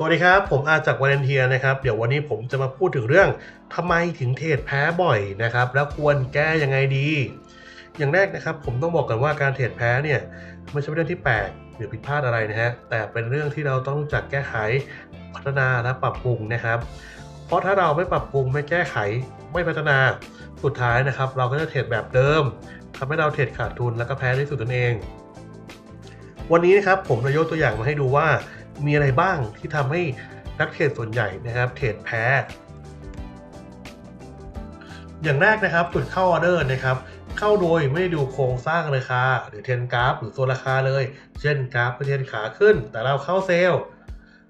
สวัสดีครับ ผมอาจากวาเลนเทียนะครับ เดี๋ยววันนี้ผมจะมาพูดถึงเรื่องทำไมถึงเทรดแพ้บ่อยนะครับ แล้วควรแก้ยังไงดี อย่างแรกนะครับ ผมต้องบอกกันว่าการเทรดแพ้เนี่ยไม่ใช่เรื่องที่แปลกหรือผิดพลาดอะไรนะฮะแต่เป็นเรื่องที่เราต้องจักแก้ไขพัฒนาและปรับปรุงนะครับ เพราะถ้าเราไม่ปรับปรุงไม่แก้ไขไม่พัฒนาสุดท้ายนะครับ เราก็จะเทรดแบบเดิมทำให้เราเทรดขาดทุนแล้วก็แพ้ในที่สุดนั่นเอง วันนี้นะครับผมจะยกตัวอย่างมาให้ดูว่า มีอะไรบ้างที่ทำให้นักเทรดส่วนใหญ่นะครับเทรดแพ้ อย่างแรกนะครับจุดเข้าออเดอร์นะครับเข้าโดยไม่ได้ดูโครงสร้างราคาหรือเทรนกราฟ หรือโซนราคาเลย เช่นกราฟเป็นเทรนขาขึ้น แต่เราเข้าเซลล์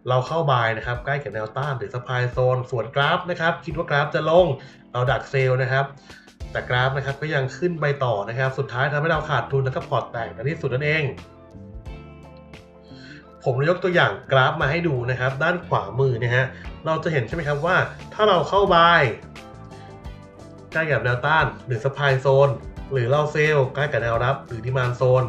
เราเข้าบายนะครับใกล้กับแนวต้านหรือสปายโซนส่วนกราฟนะครับคิดว่ากราฟจะลง เราดักเซลล์นะครับ แต่กราฟนะครับก็ยังขึ้นไปต่อนะครับ สุดท้ายทำให้เราขาดทุนแล้วก็พอร์ตแตกในที่สุดนั่นเอง ผมยกตัวอย่างกราฟมาให้ดูนะครับ ด้านขวามือนะฮะเราจะเห็นใช่ไหมครับว่า ถ้าเราเข้าบายใกล้กับแนวต้าน หรือสปายโซน หรือเราเซลล์ใกล้กับแนวรับ หรือดีมานโซน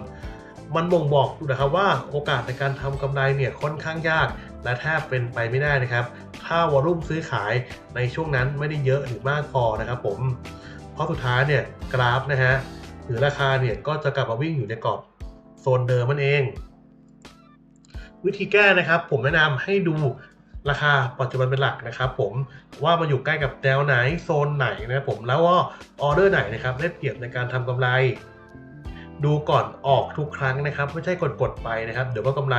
มันบ่งบอกนะครับว่าโอกาสในการทำกำไรเนี่ยค่อนข้างยาก และแทบเป็นไปไม่ได้นะครับ ถ้าวอลุ่มซื้อขายในช่วงนั้นไม่ได้เยอะหรือมากพอนะครับผมเพราะสุดท้ายเนี่ยกราฟนะฮะหรือราคาเนี่ยก็จะกลับมาวิ่งอยู่ในกรอบโซนเดิมมันเอง วิธีแก้นะครับผมแนะนำให้ดูราคาปัจจุบันเป็นหลักนะครับผมว่ามันอยู่ใกล้กับแนวไหนโซนไหนนะครับผมแล้วว่าออเดอร์ไหนนะครับได้เปรียบในการทำกำไร ดูก่อนออกทุกครั้งนะครับ ไม่ใช่กดกดไปนะครับ เดี๋ยวก็กำไร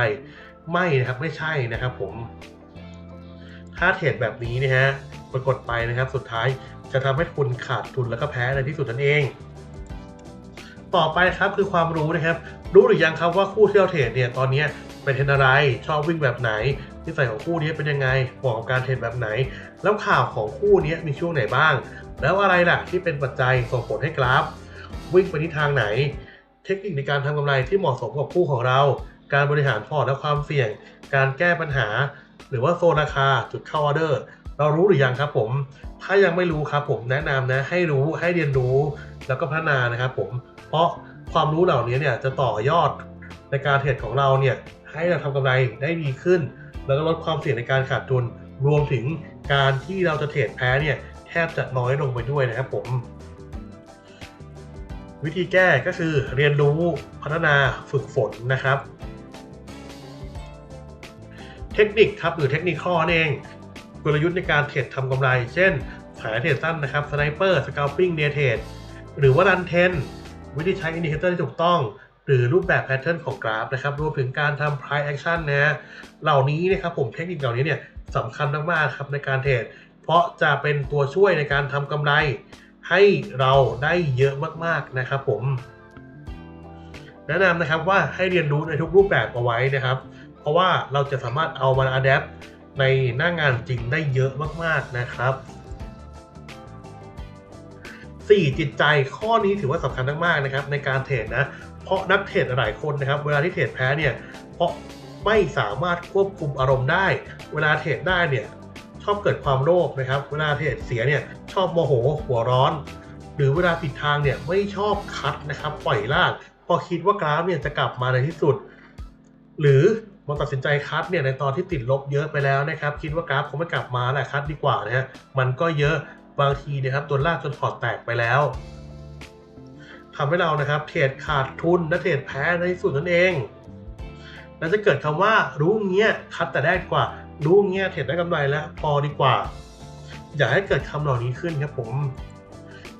ไม่นะครับไม่ใช่นะครับผม ถ้าเทรดแบบนี้นะฮะกดกดไปนะครับ สุดท้ายจะทำให้คุณขาดทุนแล้วก็แพ้ในที่สุดนั่นเอง ต่อไปครับคือความรู้นะครับ รู้หรือยังครับว่าคู่ที่เราเทรดเนี่ยตอนนี้เป็นเทรนอะไร ชอบวิ่งแบบไหนนิสัยของคู่นี้เป็นยังไงเหมาะกับการเทรดแบบไหน แล้วข่าวของคู่นี้มีช่วงไหนบ้าง แล้วอะไรล่ะที่เป็นปัจจัยส่งผลให้กราฟ วิ่งไปทิศทางไหน เทคนิคในการทำกำไรที่เหมาะสมกับคู่ของเรา การบริหารพอร์ตและความเสี่ยง การแก้ปัญหา หรือว่าโซนราคาจุดเข้าออเดอร์ เรารู้หรือยังครับผม ถ้ายังไม่รู้ครับผมแนะนำนะให้รู้ให้เรียนรู้ แล้วก็พัฒนานะครับผมเพราะ ความรู้เหล่านี้เนี่ยจะต่อยอดในการเทรดของเราเนี่ยให้เราทำกำไรได้ดีขึ้น แล้วก็ลดความเสี่ยงในการขาดทุน รวมถึงการที่เราจะเทรดแพ้เนี่ยแทบจะน้อยลงไปด้วยนะครับผม วิธีแก้ก็คือเรียนรู้พัฒนาฝึกฝนนะครับ เทคนิคครับหรือเทคนิคข้อนั่นเองกลยุทธ์ในการเทรดทำกำไร เช่น ขายเทรดสั้นนะครับสไนเปอร์สก a ลปิ้งเดย์เทรดหรือว่ารันเทน วิธีใช้อินดิเคเตอร์ที่ถูกต้อง หรือรูปแบบแพทเทิร์นของกราฟนะครับรวมถึงการทำ price action นะเหล่านี้นะครับผมเทคนิคเหล่านี้เนี่ยสำคัญมากๆครับในการเทรดเพราะจะเป็นตัวช่วยในการทำกำไรให้เราได้เยอะมากๆนะครับผม แนะนำนะครับว่าให้เรียนรู้ในทุกรูปแบบเอาไว้นะครับ เพราะว่าเราจะสามารถเอามาอัดแอปในหน้างานจริงได้เยอะมากๆนะครับ 4. จิตใจข้อนี้ถือว่าสำคัญมากๆนะครับในการเทรดนะ เพราะนักเทรดหลายคนนะครับ เวลาที่เทรดแพ้เนี่ยเพราะไม่สามารถควบคุมอารมณ์ได้ เวลาเทรดได้เนี่ยชอบเกิดความโลภนะครับ เวลาเทรดเสียเนี่ยชอบโมโหหัวร้อน หรือเวลาผิดทางเนี่ยไม่ชอบคัดนะครับปล่อยลากพอคิดว่ากราฟเนี่ยจะกลับมาในที่สุด หรือมันตัดสินใจคัดเนี่ยในตอนที่ติดลบเยอะไปแล้วนะครับ คิดว่ากราฟคงไม่กลับมาแหละคัดดีกว่านะฮะมันก็เยอะ บางทีนะครับตัวลากจนพอร์ตแตกไปแล้วทำให้เรานะครับเทรดขาดทุนและเทรดแพ้ในที่สุดนั่นเองแล้วจะเกิดคำว่ารู้เงี้ยคัดแต่ได้กว่า รู้เงี้ยเทรดได้กำไรแล้วพอดีกว่า อย่าให้เกิดคำเหล่านี้ขึ้นครับผม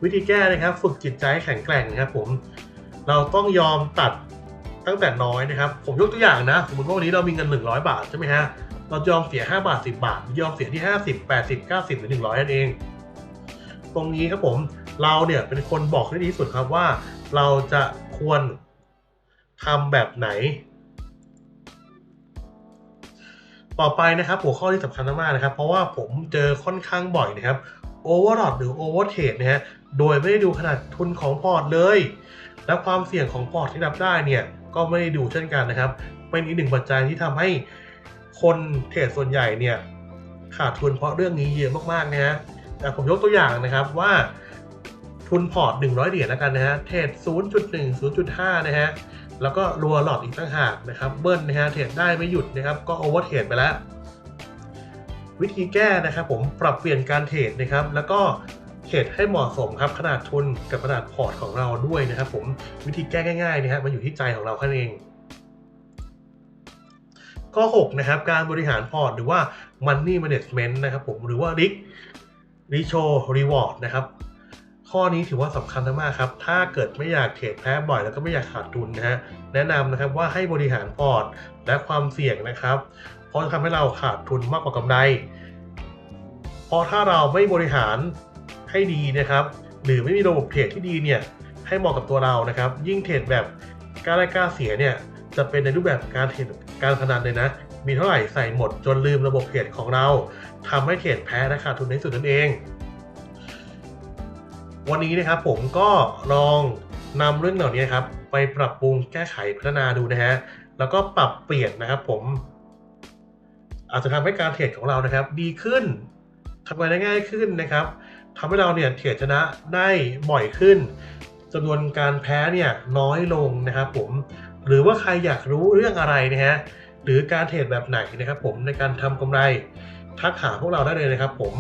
วิธีแก้นะครับฝึกจิตใจแข็งแกร่งนะครับผม เราต้องยอมตัดตั้งแต่น้อยนะครับ ผมยกตัวอย่างนะ สมมติว่าวันนี้เรามีเงิน 100 บาทใช่ไหมฮะเรายอมเสีย 5 บาท 10 บาท ยอมเสียที่ 50 80 90 หรือ100นั่นเอง ตรงนี้ครับผมเราเนี่ยเป็นคนบอกได้ดีที่สุดครับว่า เราจะควรทำแบบไหน ต่อไปนะครับ หัวข้อที่สำคัญมากนะครับ เพราะว่าผมเจอค่อนข้างบ่อยนะครับโอเวอร์ d หรือโอเวอร์เทรดนะฮะโดยไม่ได้ดูขนาดทุนของพอร์ตเลย และความเสี่ยงของพอร์ตที่รับได้เนี่ยก็ไม่ได้ดูเช่นกันนะครับ เป็นอีกหนึ่งปัจจัยที่ทำให้คนเทรดส่วนใหญ่เนี่ยขาดทุนเพราะเรื่องนี้เยอะมากๆนะฮะ ผมยกตัวอย่างนะครับว่าทุนพอร์ต 100 เหรียญแล้วกันนะฮะ เทรด 0.1 0.5 นะฮะ แล้วก็รัวหลอดอีกตั้งหากนะครับ เบิ้ลนะฮะ เทรดได้ไม่หยุดนะครับ ก็โอเวอร์เทรดไปแล้ว วิธีแก้นะครับผมปรับเปลี่ยนการเทรดนะครับ แล้วก็เทรดให้เหมาะสมครับขนาดทุนกับขนาดพอร์ตของเราด้วยนะครับผม วิธีแก้ง่ายๆนะฮะมันอยู่ที่ใจของเราแค่นั้นเอง ข้อ 6 นะครับ การบริหารพอร์ตหรือว่า Money Management นะครับผม หรือว่า Risk r e s h o Reward นะครับ ข้อนี้ถือว่าสำคัญมากครับ ถ้าเกิดไม่อยากเทรดแพ้บ่อยแล้วก็ไม่อยากขาดทุนนะฮะ แนะนำนะครับว่าให้บริหารพอร์ตและความเสี่ยงนะครับ เพราะจะทำให้เราขาดทุนมากกว่ากำไร เพราะถ้าเราไม่บริหารให้ดีนะครับ หรือไม่มีระบบเทรดที่ดีเนี่ย ให้เหมาะกับตัวเรานะครับ ยิ่งเทรดแบบกล้าได้กล้าเสียเนี่ย จะเป็นในรูปแบบการเทรดการพนันเลยนะ มีเท่าไหร่ใส่หมดจนลืมระบบเทรดของเราทำให้เทรดแพ้และขาดทุนในสุดนั่นเอง วันนี้นะครับผมก็ลองนำเรื่องเหล่านี้ครับไปปรับปรุงแก้ไขพัฒนาดูนะฮะแล้วก็ปรับเปลี่ยนนะครับผม อาจจะทำให้การเทรดของเรานะครับ ดีขึ้นทำงานได้ง่ายขึ้นนะครับทำให้เราเนี่ยเทรดชนะได้บ่อยขึ้นจำนวนการแพ้เนี่ยน้อยลงนะครับผม หรือว่าใครอยากรู้เรื่องอะไรนะฮะ หรือการเทรดแบบไหนนะครับผมในการทำกำไรทักหาพวกเราได้เลยนะครับผม